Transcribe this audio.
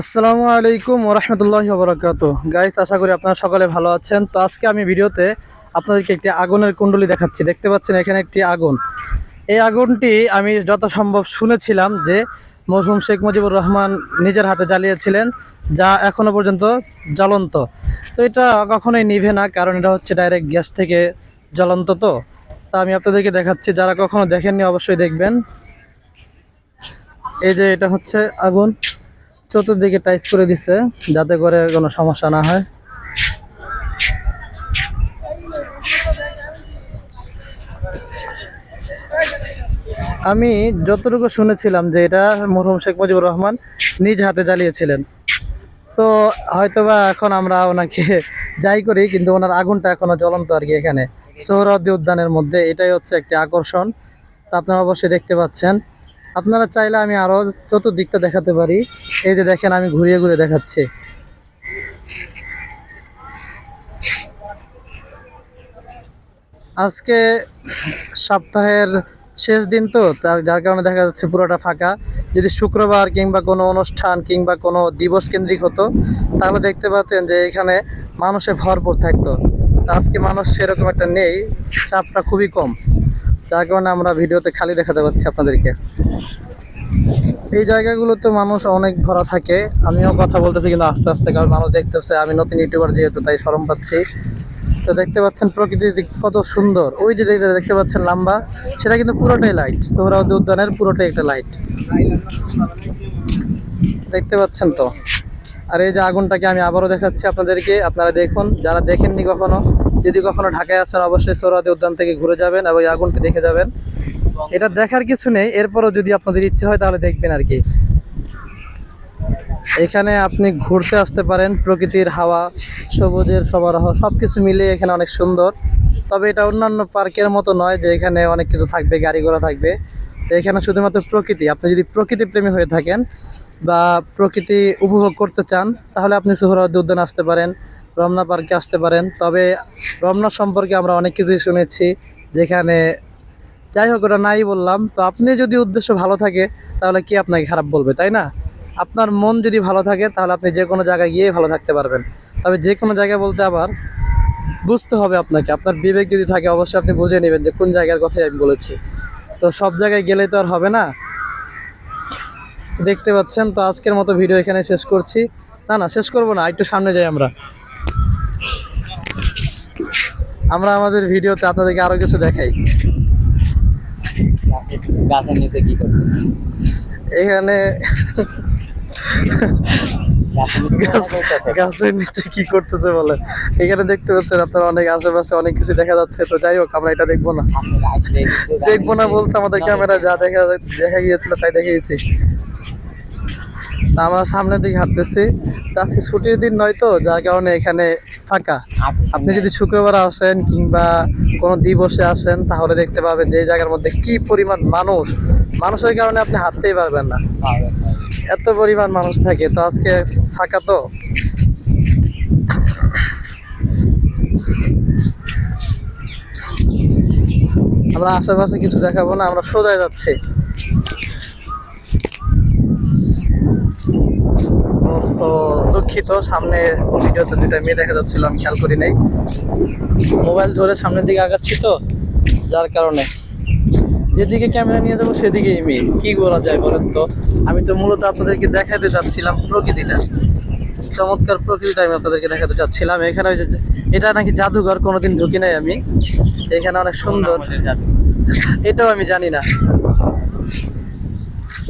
আসসালামু আলাইকুম ওরহমতুল্লাহ বরকাত গাইস আশা করি আপনারা সকলে ভালো আছেন। তো আজকে আমি ভিডিওতে আপনাদেরকে একটি আগুনের কুণ্ডলি দেখাচ্ছি। দেখতে পাচ্ছেন এখানে একটি আগুন। এই আগুনটি আমি যত সম্ভব শুনেছিলাম যে মরহুম শেখ মুজিবুর রহমান নিজের হাতে জ্বালিয়েছিলেন, যা এখনও পর্যন্ত জ্বলন্ত। তো এটা কখনোই নিভে না, কারণ এটা হচ্ছে ডাইরেক্ট গ্যাস থেকে জ্বলন্ত তো। তা আমি আপনাদেরকে দেখাচ্ছি। যারা কখনো দেখেননি, অবশ্যই দেখবেন। এই যে এটা হচ্ছে আগুন। চতুর্দিকে টাইস করে দিচ্ছে যাতে করে কোনো সমস্যা না হয়। আমি যতটুকু শুনেছিলাম যে এটা মরহুম শেখ মুজিবুর রহমান নিজ হাতে জ্বালিয়েছিলেন। তো হয়তোবা এখন আমরা ওনাকে যাই করি, কিন্তু ওনার আগুনটা এখনও জ্বলন্ত আর কি এখানে। সোহরাওয়ার্দী উদ্যানের মধ্যে, এটাই হচ্ছে একটি আকর্ষণ। তা আপনারা অবশ্যই দেখতে পাচ্ছেন। আপনারা চাইলে আমি আরও চতুর্দিকটা দেখাতে পারি। এই যে দেখেন, আমি ঘুরিয়ে ঘুরে দেখাচ্ছি। আজকে সপ্তাহের শেষ দিন তো, তার যার কারণে দেখা যাচ্ছে পুরোটা ফাঁকা। যদি শুক্রবার কিংবা কোনো অনুষ্ঠান কিংবা কোনো দিবস কেন্দ্রিক হতো, তাহলে দেখতে পাতেন যে এখানে মানুষে ভরপুর থাকতো। আজকে মানুষ সেরকম একটা নেই, চাপটা খুবই কম। যার কারণে আমরা ভিডিওতে খালি দেখাতে পাচ্ছি আপনাদেরকে। এই জায়গাগুলোতে মানুষ অনেক ভরা থাকে। আমিও কথা বলতেছি কিন্তু আস্তে আস্তে, কারণ মানুষ দেখতেছে আমি নতুন ইউটিউবার যেহেতু, তাই সরম পাচ্ছি। তো দেখতে পাচ্ছেন প্রকৃতির দিক কত সুন্দর। ওই যে দেখতে পাচ্ছেন লম্বা, সেটা কিন্তু পুরোটাই লাইট সোহরাওয়ার্দী উদ্যানের পুরোটাই একটা লাইট দেখতে পাচ্ছেন তো? আর এই যে আগুনটাকে আমি আবারও দেখাচ্ছি আপনাদেরকে। আপনারা দেখুন, যারা দেখেননি কখনো যদি কখনো ঢাকায় আসেন, অবশ্যই সোহরাওয়ার্দী উদ্যান থেকে ঘুরে যাবেন এবং আগুনটি দেখে যাবেন। এটা দেখার কিছু নেই, এরপরও যদি আপনাদের ইচ্ছে হয় তাহলে দেখবেন আর কি। এখানে আপনি ঘুরতে আসতে পারেন, প্রকৃতির হাওয়া, সবুজের সবারহ সব কিছু মিলিয়ে এখানে অনেক সুন্দর। তবে এটা অন্যান্য পার্কের মতো নয় যে এখানে অনেক কিছু থাকবে গাড়ি ঘোড়া থাকবে। তো এখানে শুধুমাত্র প্রকৃতি। আপনি যদি প্রকৃতি প্রেমী হয়ে থাকেন বা প্রকৃতি উপভোগ করতে চান, তাহলে আপনি সোহরাওয়ার্দী উদ্যান আসতে পারেন। রমনা পার্কে আসতে পারেন। তবে রমনা সম্পর্কে আমরা অনেক কিছুই শুনেছি, যেখানে যাই হোক ওটা নাই বললাম। তো আপনি যদি উদ্দেশ্য ভালো থাকে, তাহলে কি আপনাকে খারাপ বলবে, তাই না? আপনার মন যদি ভালো থাকে, তাহলে আপনি যে কোনো জায়গায় গিয়ে ভালো থাকতে পারবেন। তবে যে কোনো জায়গায় বলতে আবার বুঝতে হবে আপনাকে। আপনার বিবেক যদি থাকে, অবশ্যই আপনি বুঝে নেবেন যে কোন জায়গার কথাই আমি বলেছি। তো সব জায়গায় গেলে তো আর হবে না? দেখতে পাচ্ছেন, তো আজকের মতো ভিডিও এখানে শেষ করছি। না না, শেষ করব না, একটু সামনে যাই আমরা। আমরা আমাদের ভিডিওতে আপনাদেরকে আরও কিছু দেখাই। গাছের নিচে কি এখানে গাছের নিচে কি করতেছে? বলে? এখানে দেখতে পাচ্ছেন আপনারা অনেক আশেপাশে অনেক কিছু দেখা যাচ্ছে। তো যাই হোক আমরা এটা দেখব না। দেখব না বলতে আমাদের ক্যামেরা যা। দেখা দেখা গিয়েছিল তাই দেখিয়েছি। তা আমরা সামনের দিকে হাঁটতেছি। তো আজকে ছুটির দিন নয় তো, যার কারণে এখানে ফাঁকা। আপনি যদি শুক্রবার আসেন কিংবা কোনো দিবসে আসেন, তাহলে দেখতে পাবেন যে জায়গার মধ্যে কি পরিমাণ মানুষ। মানুষের কারণে আপনি হাঁটতেই পারবেন না না। এত পরিমাণ মানুষ থাকে, তো আজকে ফাঁকা তো। আমরা আশেপাশে কিছু দেখাবো না, আমরা সোজায় যাচ্ছি। তো দুঃখিত। সামনে ভিডিওতে দুইটা মেয়ে দেখা যাচ্ছিল আমি খেয়াল করি নাই। মোবাইল ধরে সামনের দিকে আগাচ্ছি তো যার কারণে। যেদিকে ক্যামেরা নিয়ে যাব সেদিকেই মেয়ে। কি বলা যায় বলেন তো? আমি তো মূলত আপনাদেরকে দেখাতে চাচ্ছিলাম প্রকৃতিটা। চমৎকার প্রকৃতিটা আমি আপনাদেরকে দেখাতে চাচ্ছিলাম। এখানে ওই যে- এটা নাকি জাদুঘর কোনোদিন ঢুকি নাই আমি। এখানে অনেক সুন্দর। এটাও আমি জানি না।